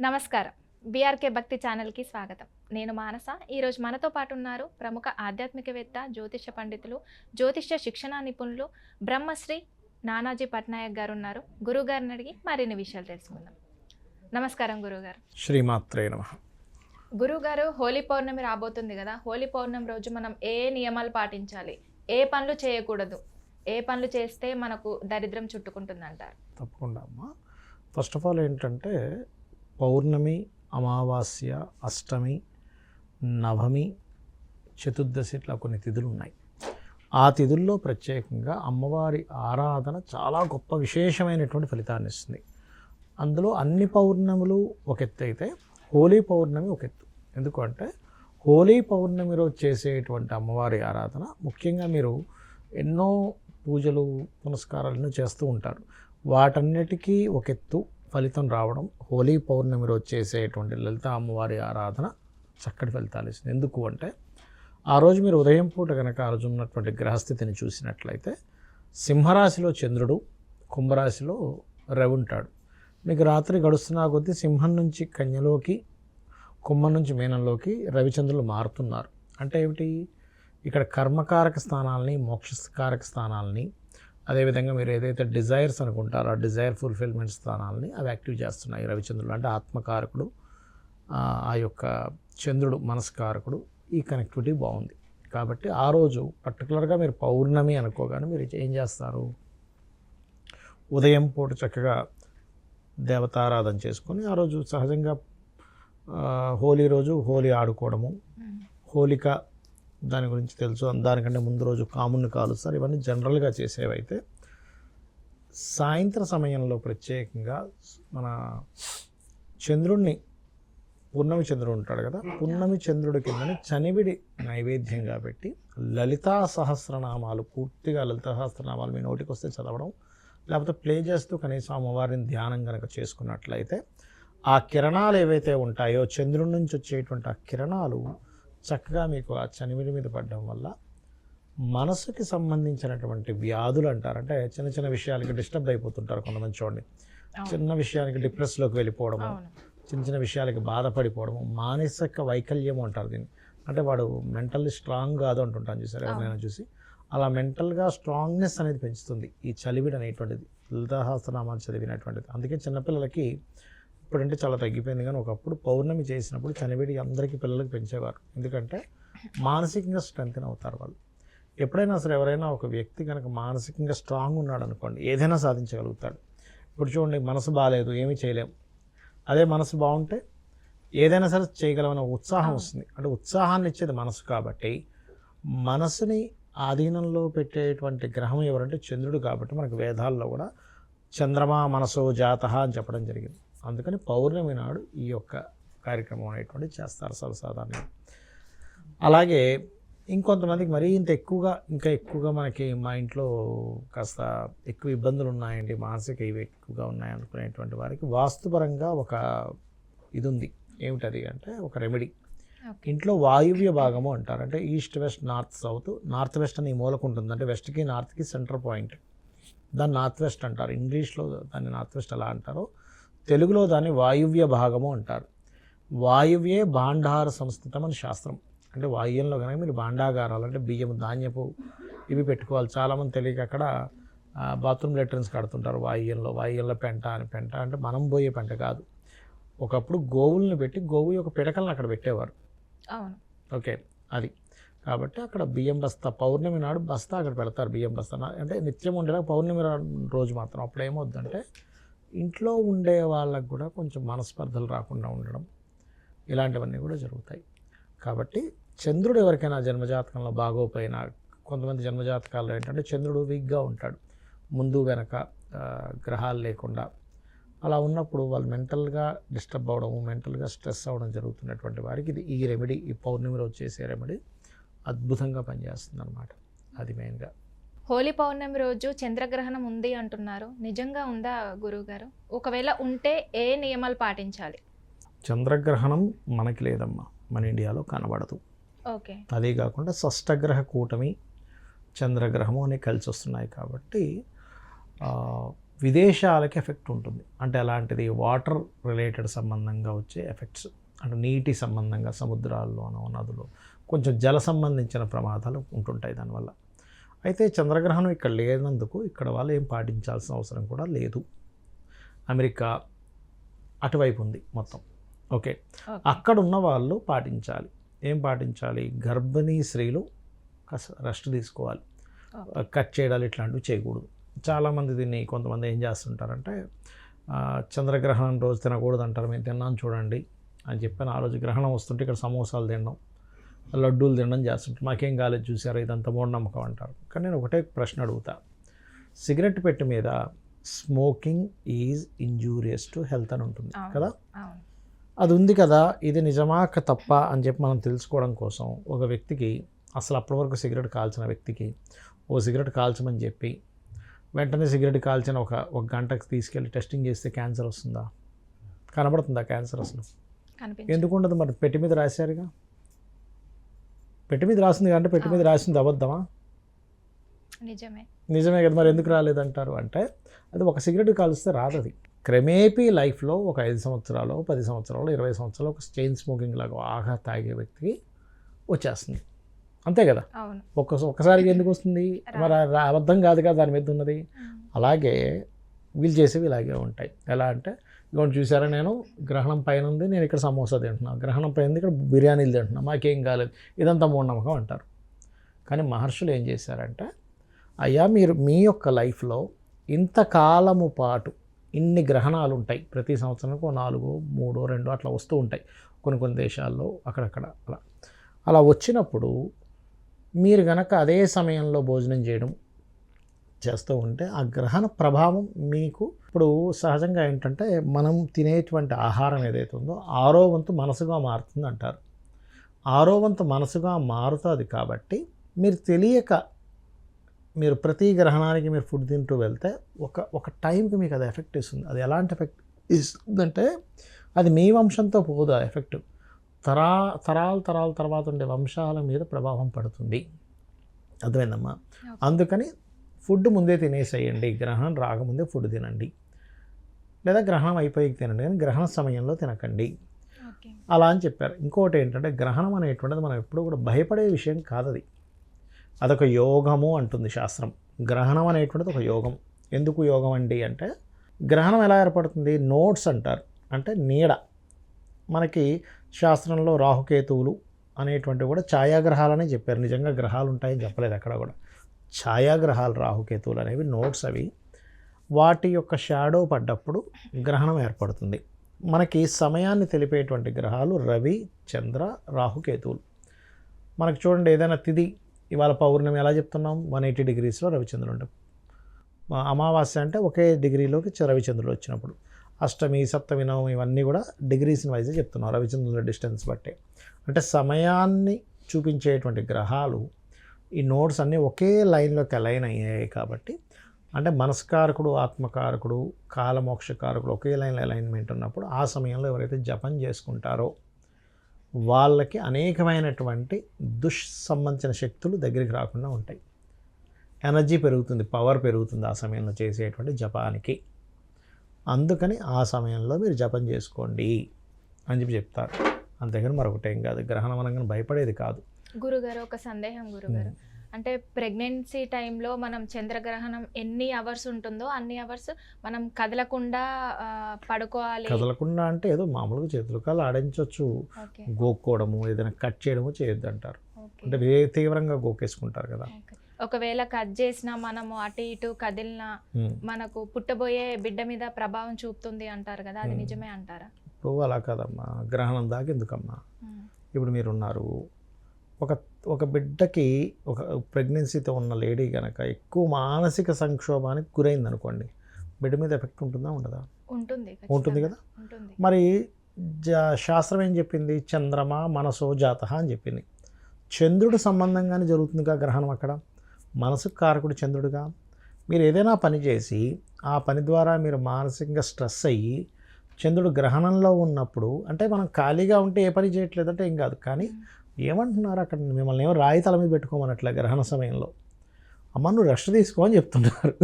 నమస్కారం. బీఆర్కే భక్తి ఛానల్కి స్వాగతం. నేను మానస. ఈరోజు మనతో పాటు ఉన్నారు ప్రముఖ ఆధ్యాత్మికవేత్త జ్యోతిష పండితులు జ్యోతిష శిక్షణా నిపుణులు బ్రహ్మశ్రీ నానాజీ పట్నాయక్ గారు ఉన్నారు గురుగారిని అడిగి మరిన్ని విషయాలు తెలుసుకుందాం. నమస్కారం గురుగారు శ్రీమాత్రే నమ. గురుగారు హోలీ పౌర్ణమి రాబోతుంది కదా. హోలీ పౌర్ణమి రోజు మనం ఏ నియమాలు పాటించాలి? ఏ పనులు చేయకూడదు? ఏ పనులు చేస్తే మనకు దరిద్రం చుట్టుకుంటుందంటారు? తప్పకుండా అమ్మా. ఫస్ట్ ఆఫ్ ఆల్ ఏంటంటే పౌర్ణమి అమావాస్య అష్టమి నవమి చతుర్దశి ఇట్లా కొన్ని తిథులు ఉన్నాయి. ఆ తిథుల్లో ప్రత్యేకంగా అమ్మవారి ఆరాధన చాలా గొప్ప విశేషమైనటువంటి ఫలితాన్ని ఇస్తుంది. అందులో అన్ని పౌర్ణములు ఒక ఎత్తు అయితే హోలీ పౌర్ణమి ఒక ఎత్తు ఎందుకంటే హోలీ పౌర్ణమి రోజు చేసేటువంటి అమ్మవారి ఆరాధన ముఖ్యంగా మీరు ఎన్నో పూజలు పునస్కారాలను చేస్తూ ఉంటారు. వాటన్నిటికీ ఒక ఎత్తు ఫలితం రావడం హోలీ పౌర్ణమి రోజు చేసేటువంటి లలిత అమ్మవారి ఆరాధన చక్కటి ఫలితాలు ఇస్తుంది. ఎందుకు అంటే ఆ రోజు మీరు ఉదయం పూట కనుక ఆ రోజు ఉన్నటువంటి గ్రహస్థితిని చూసినట్లయితే సింహరాశిలో చంద్రుడు కుంభరాశిలో రవి ఉంటాడు. మీకు రాత్రి గడుస్తున్నా కొద్దీ సింహం నుంచి కన్యలోకి కుంభం నుంచి మీనంలోకి రవిచంద్రులు మారుతున్నారు. అంటే ఏమిటి? ఇక్కడ కర్మకారక స్థానాలని మోక్షకారక స్థానాలని అదేవిధంగా మీరు ఏదైతే డిజైర్స్ అనుకుంటారో ఆ డిజైర్ ఫుల్ఫిల్మెంట్ స్థానాలని అవి యాక్టివ్ చేస్తున్నాయి. రవిచంద్రుడు అంటే ఆత్మకారకుడు ఆ యొక్క చంద్రుడు మనస్కారకుడు ఈ కనెక్టివిటీ బాగుంది. కాబట్టి ఆ రోజు పర్టికులర్గా మీరు పౌర్ణమి అనుకోగానే మీరు ఏం చేస్తారు? ఉదయం పూట చక్కగా దేవతారాధన చేసుకొని ఆ రోజు సహజంగా హోలీ రోజు హోలీ ఆడుకోవడము హోలిక దాని గురించి తెలుసు. దానికంటే ముందు రోజు కాముని కాలుస్తారు ఇవన్నీ జనరల్గా చేసేవైతే సాయంత్ర సమయంలో ప్రత్యేకంగా మన చంద్రుణ్ణి పూర్ణమి చంద్రుడు ఉంటాడు కదా పూర్ణమి చంద్రుడి కిందని చనివిడి నైవేద్యంగా పెట్టి లలితా సహస్రనామాలు పూర్తిగా లలితా సహస్రనామాలు మీ నోటికి వస్తే చదవడం లేకపోతే ప్లే చేస్తూ కనీసం అమ్మవారిని ధ్యానం కనుక చేసుకున్నట్లయితే ఆ కిరణాలు ఏవైతే ఉంటాయో చంద్రుడి నుంచి వచ్చేటువంటి ఆ కిరణాలు చక్కగా మీకు ఆ చనివిడి మీద పడడం వల్ల మనసుకి సంబంధించినటువంటి వ్యాధులు అంటారు. అంటే చిన్న చిన్న విషయాలకి డిస్టర్బ్ అయిపోతుంటారు కొంతమంది చూడండి. చిన్న విషయానికి డిప్రెస్లోకి వెళ్ళిపోవడము చిన్న చిన్న విషయాలకి బాధపడిపోవడము మానసిక వైకల్యం అంటారు దీన్ని. అంటే వాడు మెంటల్లీ స్ట్రాంగ్ కాదు అంటుంటాను చూసారు ఎవరైనా చూసి. అలా మెంటల్గా స్ట్రాంగ్నెస్ అనేది పెంచుతుంది ఈ చలివిడి అనేటువంటిది. లలితాహాస్త్రనామాలు చదివినటువంటిది. అందుకే చిన్నపిల్లలకి ఇప్పుడంటే చాలా తగ్గిపోయింది. కానీ ఒకప్పుడు పౌర్ణమి చేసినప్పుడు చనివిడి అందరికీ పిల్లలకి పెంచేవారు. ఎందుకంటే మానసికంగా స్ట్రెంగ్త్ అవుతారు వాళ్ళు. ఎప్పుడైనా సరే ఎవరైనా ఒక వ్యక్తి కనుక మానసికంగా స్ట్రాంగ్ ఉన్నాడు అనుకోండి ఏదైనా సాధించగలుగుతాడు. ఇప్పుడు చూడండి మనసు బాగాలేదు ఏమీ చేయలేం. అదే మనసు బాగుంటే ఏదైనా సరే చేయగలమనే ఉత్సాహం వస్తుంది. అంటే ఉత్సాహాన్ని ఇచ్చేది మనసు కాబట్టి మనసుని ఆధీనంలో పెట్టేటువంటి గ్రహం ఎవరంటే చంద్రుడు కాబట్టి మనకు వేదాల్లో కూడా చంద్రమా మనసో జాత అని చెప్పడం జరిగింది. అందుకని పౌర్ణమి నాడు ఈ యొక్క కార్యక్రమం అనేటువంటిది చేస్తారు సర్వసాధారణంగా. అలాగే ఇంకొంతమందికి మరీ ఇంత ఎక్కువగా ఇంకా ఎక్కువగా మనకి మా ఇంట్లో కాస్త ఎక్కువ ఇబ్బందులు ఉన్నాయండి మానసిక ఇవి ఎక్కువగా ఉన్నాయి అనుకునేటువంటి వారికి వాస్తుపరంగా ఒక ఇది ఉంది ఏమిటది అంటే ఒక రెమెడీ ఇంట్లో వాయువ్య భాగము అంటారు. అంటే east west north south. North west అని ఈ మూలకు ఉంటుంది. అంటే వెస్ట్కి నార్త్కి సెంటర్ పాయింట్. దాన్ని నార్త్ వెస్ట్ అంటారు. ఇంగ్లీష్లో దాన్ని నార్త్ వెస్ట్ ఎలా అంటారో. తెలుగులో దాన్ని వాయువ్య భాగము అంటారు. వాయువ్యే భాండార సంస్థితం అని శాస్త్రం. అంటే వాయువ్యంలో కనుక మీరు భాండాగారాలు అంటే బియ్యం ధాన్యపు ఇవి పెట్టుకోవాలి. చాలామంది తెలియక అక్కడ బాత్రూమ్ లెటర్న్స్ కడుతుంటారు వాయువ్యంలో వాయువ్యంలో పెంట అని. పెంట అంటే మనం పోయే పెంట కాదు. ఒకప్పుడు గోవుల్ని పెట్టి గోవు యొక్క పిడకలను అక్కడ పెట్టేవారు. ఓకే అది. కాబట్టి అక్కడ బియ్యం బస్తా పౌర్ణమి నాడు బస్తా అక్కడ పెడతారు బియ్యం బస్తా. అంటే నిత్యం ఉండేలా పౌర్ణమి రోజు మాత్రం. అప్పుడు ఏమవుద్దంటే ఇంట్లో ఉండే వాళ్ళకు కూడా కొంచెం మనస్పర్ధలు రాకుండా ఉండడం ఇలాంటివన్నీ కూడా జరుగుతాయి. కాబట్టి చంద్రుడు ఎవరికైనా జన్మజాతకంలో బాగోపోయినా కొంతమంది జన్మజాతకాల్లో ఏంటంటే చంద్రుడు వీక్గా ఉంటాడు. ముందు వెనక గ్రహాలు లేకుండా. అలా ఉన్నప్పుడు వాళ్ళు మెంటల్గా డిస్టర్బ్ అవ్వడం మెంటల్గా స్ట్రెస్ అవ్వడం జరుగుతున్నటువంటి వారికి ఇది ఈ రెమెడీ ఈ పౌర్ణమి రోజు చేసే రెమెడీ అద్భుతంగా పనిచేస్తుంది అనమాట అది మెయిన్గా. హోలీ పౌర్ణమి రోజు చంద్రగ్రహణం ఉంది అంటున్నారు. నిజంగా ఉందా గురువుగారు? ఒకవేళ ఉంటే ఏ నియమాలు పాటించాలి? చంద్రగ్రహణం మనకి లేదమ్మా. మన ఇండియాలో కనబడదు. ఓకే. అదే కాకుండా షష్టగ్రహ కూటమి చంద్రగ్రహము అనేవి కలిసి వస్తున్నాయి కాబట్టి విదేశాలకి ఎఫెక్ట్ ఉంటుంది. అంటే అలాంటిది వాటర్ రిలేటెడ్ సంబంధంగా వచ్చే ఎఫెక్ట్స్ అంటే నీటి సంబంధంగా సముద్రాల్లోనో నదులు కొంచెం జల సంబంధించిన ప్రమాదాలు ఉంటుంటాయి దానివల్ల. అయితే చంద్రగ్రహణం ఇక్కడ లేనందుకు ఇక్కడ వాళ్ళు ఏం పాటించాల్సిన అవసరం కూడా లేదు. అమెరికా అటువైపు ఉంది మొత్తం. ఓకే. అక్కడ ఉన్న వాళ్ళు పాటించాలి. ఏం పాటించాలి? గర్భిణీ స్త్రీలు కాస్త రెస్ట్ తీసుకోవాలి. కట్ చేయడాలు ఇట్లాంటివి చేయకూడదు. చాలామంది దీన్ని కొంతమంది ఏం చేస్తుంటారంటే చంద్రగ్రహణం రోజు తినకూడదు అంటారు మేము తిన్నాను చూడండి అని చెప్పాను ఆ రోజు గ్రహణం వస్తుంటే ఇక్కడ సమోసాలు తినడం. లడ్డూలు తినడం చేస్తుంటారు. మాకేం కాలేదు చూసారు ఇదంతా మూఢనమ్మకం అంటారు. కానీ నేను ఒకటే ప్రశ్న అడుగుతా. సిగరెట్ పెట్టి మీద smoking is injurious to health అని ఉంటుంది. కదా? అది ఉంది కదా? ఇది నిజమా? క- తప్ప? అని చెప్పి మనం తెలుసుకోవడం కోసం ఒక వ్యక్తికి అసలు అప్పటి వరకు సిగరెట్ కాల్చిన వ్యక్తికి ఓ సిగరెట్ కాల్చమని చెప్పి వెంటనే సిగరెట్ కాల్చిన ఒక ఒక గంటకు తీసుకెళ్ళి టెస్టింగ్ చేస్తే క్యాన్సర్ వస్తుందా? కనబడుతుందా క్యాన్సర్ అసలు? ఎందుకు ఉండదు మరి? పెట్టి మీద రాశారుగా? పెట్టి మీద రాసింది కాబట్టి పెట్టి మీద రాసింది అబద్ధమా? నిజమే. నిజమే కదా మరి ఎందుకు రాలేదంటారు? అంటే అది ఒక సిగరెట్ కాలుస్తే రాదు అది క్రమేపీ లైఫ్లో ఒక ఐదు సంవత్సరాలు పది సంవత్సరాలు ఇరవై సంవత్సరాలు ఒక చైన్ స్మోకింగ్ లాగా ఆగా తాగే వ్యక్తికి వచ్చేస్తుంది. అంతే కదా? ఒక్క ఒక్కసారికి ఎందుకు వస్తుంది? మరి అబద్ధం కాదు కదా దాని మీద ఉన్నది. అలాగే వీళ్ళు చేసేవి ఇలాగే ఉంటాయి. ఎలా అంటే ఇదిగోండి చూసారా నేను? గ్రహణం పైన ఉంది నేను ఇక్కడ సమోసా తింటున్నాను గ్రహణం పైన ఉంది ఇక్కడ బిర్యానీలు తింటున్నాను మాకేం కాలేదు. ఇదంతా మూఢనమ్మకం అంటారు. కానీ మహర్షులు ఏం చేశారంటే అయ్యా మీరు మీ యొక్క లైఫ్లో ఇంతకాలము పాటు ఇన్ని గ్రహణాలు ఉంటాయి ప్రతి సంవత్సరానికి ఓ నాలుగో మూడో రెండు అట్లా వస్తూ ఉంటాయి. కొన్ని కొన్ని దేశాల్లో అక్కడక్కడ అలా. అలా వచ్చినప్పుడు మీరు గనక అదే సమయంలో భోజనం చేయడం చేస్తూ ఉంటే ఆ గ్రహణ ప్రభావం మీకు ఇప్పుడు సహజంగా ఏంటంటే మనం తినేటువంటి ఆహారం ఏదైతే ఉందో ఆరో వంతు మనసుగా మారుతుంది అంటారు. ఆరో వంతు మనసుగా మారుతుంది కాబట్టి మీరు తెలియక మీరు ప్రతి గ్రహణానికి మీరు ఫుడ్ తింటూ వెళ్తే ఒక ఒక టైంకి మీకు అది ఎఫెక్ట్ ఇస్తుంది. అది ఎలాంటి ఎఫెక్ట్ ఇస్తుందంటే అది మీ వంశంతో పోదు ఆ ఎఫెక్ట్. తరా తరాల తరాల తర్వాత ఉండే వంశాల మీద ప్రభావం పడుతుంది. అర్థమైందమ్మా. అందుకని ఫుడ్ ముందే తినేసేయండి. గ్రహణం రాకముందే ఫుడ్ తినండి. లేదా గ్రహణం అయిపోయి తినండి. కానీ గ్రహణ సమయంలో తినకండి. అలా అని చెప్పారు. ఇంకోటి ఏంటంటే గ్రహణం అనేటువంటిది మనం ఎప్పుడూ కూడా భయపడే విషయం కాదు అది అదొక యోగము అంటుంది శాస్త్రం. గ్రహణం అనేటువంటిది ఒక యోగం. ఎందుకు యోగం అండి అంటే గ్రహణం ఎలా ఏర్పడుతుంది? నోట్స్ అంటారు. అంటే నీడ. మనకి శాస్త్రంలో రాహుకేతువులు అనేటువంటివి కూడా ఛాయాగ్రహాలనే చెప్పారు. నిజంగా గ్రహాలు ఉంటాయని చెప్పలేదు అక్కడ కూడా. ఛాయాగ్రహాలు రాహుకేతువులు అనేవి నోట్స్ అవి. వాటి యొక్క షాడో పడ్డప్పుడు గ్రహణం ఏర్పడుతుంది. మనకి సమయాన్ని తెలిపేటువంటి గ్రహాలు రవి చంద్ర రాహుకేతువులు. మనకు చూడండి ఏదైనా తిథి ఇవాళ పౌర్ణమి ఎలా చెప్తున్నాం? వన్ ఎయిటీ డిగ్రీస్లో రవిచంద్రుడు ఉంటాం అమావాస్య అంటే ఒకే డిగ్రీలోకి రవిచంద్రుడు వచ్చినప్పుడు. అష్టమి సప్తమి నవమి ఇవన్నీ కూడా డిగ్రీస్ని వైజే చెప్తున్నాం రవిచంద్రుల డిస్టెన్స్ బట్టే. అంటే సమయాన్ని చూపించేటువంటి గ్రహాలు ఈ నోట్స్ అన్నీ ఒకే లైన్లోకి అలైన్ అయ్యాయి కాబట్టి అంటే మనస్కారకుడు ఆత్మకారకుడు కాలమోక్షకారకుడు ఒకే లైన్లో అలైన్మెంట్ ఉన్నప్పుడు ఆ సమయంలో ఎవరైతే జపం చేసుకుంటారో వాళ్ళకి అనేకమైనటువంటి దుష్ సంబంధించిన శక్తులు దగ్గరికి రాకుండా ఉంటాయి. ఎనర్జీ పెరుగుతుంది పవర్ పెరుగుతుంది ఆ సమయంలో చేసేటువంటి జపానికి. అందుకని ఆ సమయంలో మీరు జపం చేసుకోండి అని చెప్పి చెప్తారు. అంతేగాని మరొకటేం కాదు గ్రహణం అనగానే భయపడేది కాదు. గురుగారు ఒక సందేహం గురుగారు. అంటే ప్రెగ్నెన్సీ టైంలో మనం చంద్రగ్రహణం ఎన్ని అవర్స్ ఉంటుందో అన్ని అవర్స్ మనం కదలకుండా పడుకోవాలి. కదలకుండా అంటే ఏదో మామూలుగా చేతులు కాళ్ళు ఆడించవచ్చు గోక్కోవడము ఏదైనా కట్ చేయడము చేయొద్దు అంటారు అంటే తీవ్రంగా గోకేసుకుంటారు కదా. ఒకవేళ కట్ చేసినా మనము అటు ఇటు కదిలినా. మనకు పుట్టబోయే బిడ్డ మీద ప్రభావం చూపుతుంది అంటారు కదా అది. నిజమే అంటారా? ఇప్పుడు అలా కాదమ్మా గ్రహణం దాకా ఎందుకమ్మా మ్మ్. ఇప్పుడు మీరున్నారు ఒక ఒక బిడ్డకి ఒక ప్రెగ్నెన్సీతో ఉన్న లేడీ కనుక ఎక్కువ మానసిక సంక్షోభానికి గురైంది అనుకోండి బిడ్డ మీద ఎఫెక్ట్ ఉంటుందా ఉండదా? ఉంటుంది ఉంటుంది. కదా? మరి జా శాస్త్రం ఏం చెప్పింది? చంద్రమ మనసో జాత అని చెప్పింది. చంద్రుడు సంబంధంగానే జరుగుతుందిగా గ్రహణం అక్కడ? మనసుకు కారకుడు చంద్రుడుగా? మీరు ఏదైనా పని చేసి ఆ పని ద్వారా మీరు మానసికంగా స్ట్రెస్ అయ్యి చంద్రుడు గ్రహణంలో ఉన్నప్పుడు అంటే మనం ఖాళీగా ఉంటే ఏ పని చేయట్లేదంటే ఏం కాదు కానీ ఏమంటున్నారు అక్కడ? మిమ్మల్ని ఏమో రాయి తల మీద పెట్టుకోమన్నట్లే గ్రహణ సమయంలో. అమ్మ నువ్వు రెస్ట్ తీసుకో అని చెప్తున్నారు.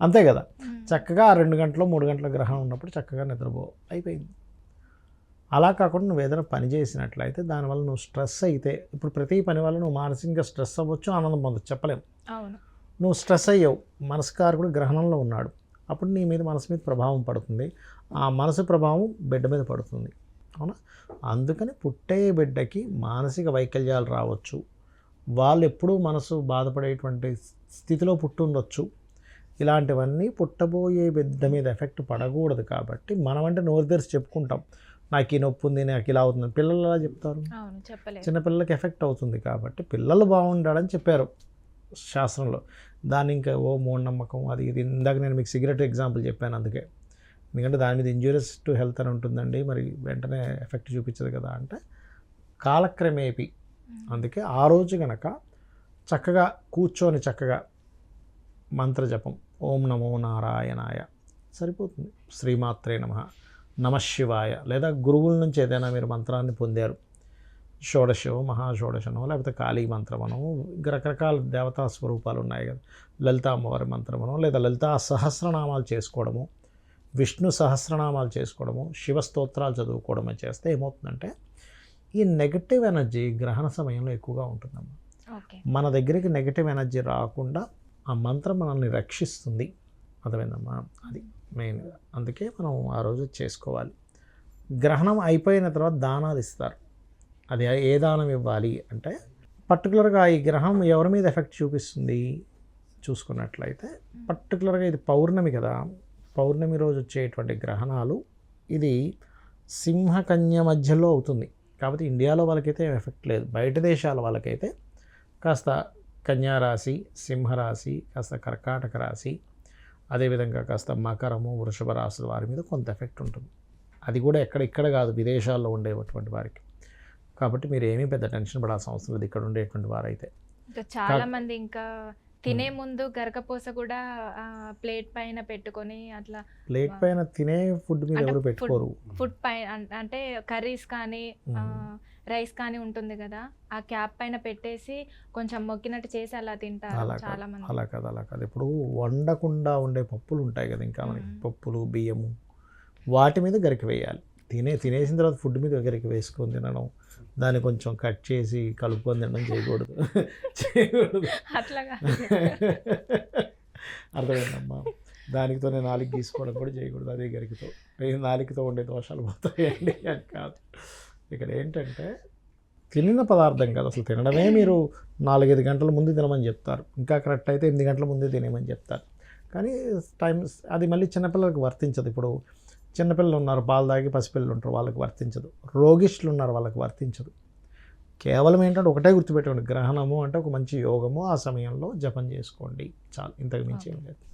అంతే కదా. చక్కగా ఆ రెండు గంటలు మూడు గంటల గ్రహణం ఉన్నప్పుడు చక్కగా నిద్రపో అయిపోయింది. అలా కాకుండా నువ్వు ఏదైనా పని చేసినట్లయితే దానివల్ల నువ్వు స్ట్రెస్ అయితే ఇప్పుడు ప్రతి పని వల్ల నువ్వు మానసికంగా స్ట్రెస్ అవ్వచ్చు ఆనందం పొందొచ్చు చెప్పలేం. అవును. నువ్వు స్ట్రెస్ అయ్యావు మనస్కారకుడు గ్రహణంలో ఉన్నాడు. అప్పుడు నీ మీద మనసు మీద ప్రభావం పడుతుంది. ఆ మనసు ప్రభావం బిడ్డ మీద పడుతుంది. అవునా? అందుకని పుట్టే బిడ్డకి మానసిక వైకల్యాలు రావచ్చు. వాళ్ళు ఎప్పుడూ మనసు బాధపడేటువంటి స్థితిలో పుట్టుండొచ్చు. ఇలాంటివన్నీ పుట్టబోయే బిడ్డ మీద ఎఫెక్ట్ పడకూడదు కాబట్టి మనం అంటే నోరు తెరిచి చెప్పుకుంటాం. నాకు ఈ నొప్పి ఉంది నాకు ఇలా అవుతుంది. పిల్లలు ఎలా చెప్తారు? చిన్నపిల్లలకి ఎఫెక్ట్ అవుతుంది కాబట్టి పిల్లలు బాగుండాలని చెప్పారు శాస్త్రంలో. దాన్ని ఇంకా ఓ మూఢనమ్మకం అది ఇది. ఇందాక నేను మీకు సిగరెట్ ఎగ్జాంపుల్ చెప్పాను అందుకే. ఎందుకంటే దాని మీద ఇంజూరియస్ టు హెల్త్ అని ఉంటుందండి. మరి వెంటనే ఎఫెక్ట్ చూపించదు కదా అంటే కాలక్రమేపి. అందుకే ఆ రోజు గనక చక్కగా కూర్చొని చక్కగా మంత్రజపం. ఓం నమో నారాయణాయ. సరిపోతుంది. శ్రీమాత్రే నమ. నమ శివాయ. లేదా గురువుల నుంచి ఏదైనా మీరు మంత్రాన్ని పొందారు. షోడశో మహాషోడశనో లేకపోతే కాళీ మంత్రమనో ఇంకా రకరకాల దేవతా స్వరూపాలు ఉన్నాయి కదా. లలిత అమ్మవారి మంత్రమనో లేదా లలితా సహస్రనామాలు చేసుకోవడము విష్ణు సహస్రనామాలు చేసుకోవడము శివ స్తోత్రాలు చదువుకోవడము చేస్తే ఏమవుతుందంటే ఈ నెగటివ్ ఎనర్జీ గ్రహణ సమయంలో ఎక్కువగా ఉంటుందమ్మా. మన దగ్గరికి నెగటివ్ ఎనర్జీ రాకుండా ఆ మంత్రం మనల్ని రక్షిస్తుంది. అర్థమైందమ్మా? అది మెయిన్గా అందుకే మనం ఆ రోజు చేసుకోవాలి. గ్రహణం అయిపోయిన తర్వాత దానాలు ఇస్తారు. అది ఏ దానం ఇవ్వాలి అంటే పర్టికులర్గా ఈ గ్రహం ఎవరి మీద ఎఫెక్ట్ చూపిస్తుంది? చూసుకున్నట్లయితే పర్టికులర్గా ఇది పౌర్ణమి కదా పౌర్ణమి రోజు వచ్చేటువంటి గ్రహణాలు ఇది సింహకన్య మధ్యలో అవుతుంది. కాబట్టి ఇండియాలో వాళ్ళకైతే ఎఫెక్ట్ లేదు. బయట దేశాల వాళ్ళకైతే కాస్త కన్యారాశి సింహరాశి కాస్త కర్కాటక రాశి అదేవిధంగా కాస్త మకరము వృషభ రాశుల వారి మీద కొంత ఎఫెక్ట్ ఉంటుంది. అది కూడా ఎక్కడ ఇక్కడ కాదు విదేశాల్లో ఉండేటువంటి వారికి. కాబట్టి మీరు ఏమీ పెద్ద టెన్షన్ పడాల్సిన అవసరం లేదు. ఇక్కడ ఉండేటువంటి వారైతే. చాలా మంది ఇంకా తినే ముందు గరకపోస కూడా ప్లేట్ పైన పెట్టుకొని అట్లా ప్లేట్ పైన తినే ఫుడ్ అంటే ఎవరు పెట్టుకోరు. ఫుడ్ పైన అంటే కర్రీస్ కానీ రైస్ కానీ ఉంటుంది కదా ఆ క్యాప్ పైన పెట్టేసి కొంచెం మొక్కినట్టు చేసి అలా తింటారు చాలా మంది. అలా కాదు అలా కాదు. ఇప్పుడు వండకుండా ఉండే పప్పులు ఉంటాయి కదా ఇంకా మనకి. పప్పులు బియ్యము వాటి మీద గరికి వేయాలి. తినే తినేసిన తర్వాత ఫుడ్ మీద గరికి వేసుకొని తినడం దాన్ని కొంచెం కట్ చేసి కలుపుకొని తినడం చేయకూడదు. చేయకూడదు. అట్లాగా అర్థమైందమ్మా. దానితో నేను నాలుగు గీసుకోవడం కూడా చేయకూడదు. అదే గరికతో. నాలుగుతో ఉండే దోషాలు పోతాయండి అని కాదు. ఇక్కడ ఏంటంటే తినిన పదార్థం కాదు. అసలు తినడమే మీరు నాలుగైదు గంటల ముందు తినమని చెప్తారు. ఇంకా కరెక్ట్ అయితే ఎనిమిది గంటల ముందే తినేమని చెప్తారు. కానీ టైం అది మళ్ళీ చిన్నపిల్లలకు వర్తించదు. ఇప్పుడు చిన్నపిల్లలు ఉన్నారు పాలు తాగి పసిపిల్లలు ఉంటారు వాళ్ళకి వర్తించదు. రోగిష్ఠులు ఉన్నారు వాళ్ళకి వర్తించదు. కేవలం ఏంటంటే ఒకటే గుర్తుపెట్టుకోండి గ్రహణము అంటే ఒక మంచి యోగము ఆ సమయంలో జపం చేసుకోండి. చాలు ఇంతకు మించి ఏం లేదు.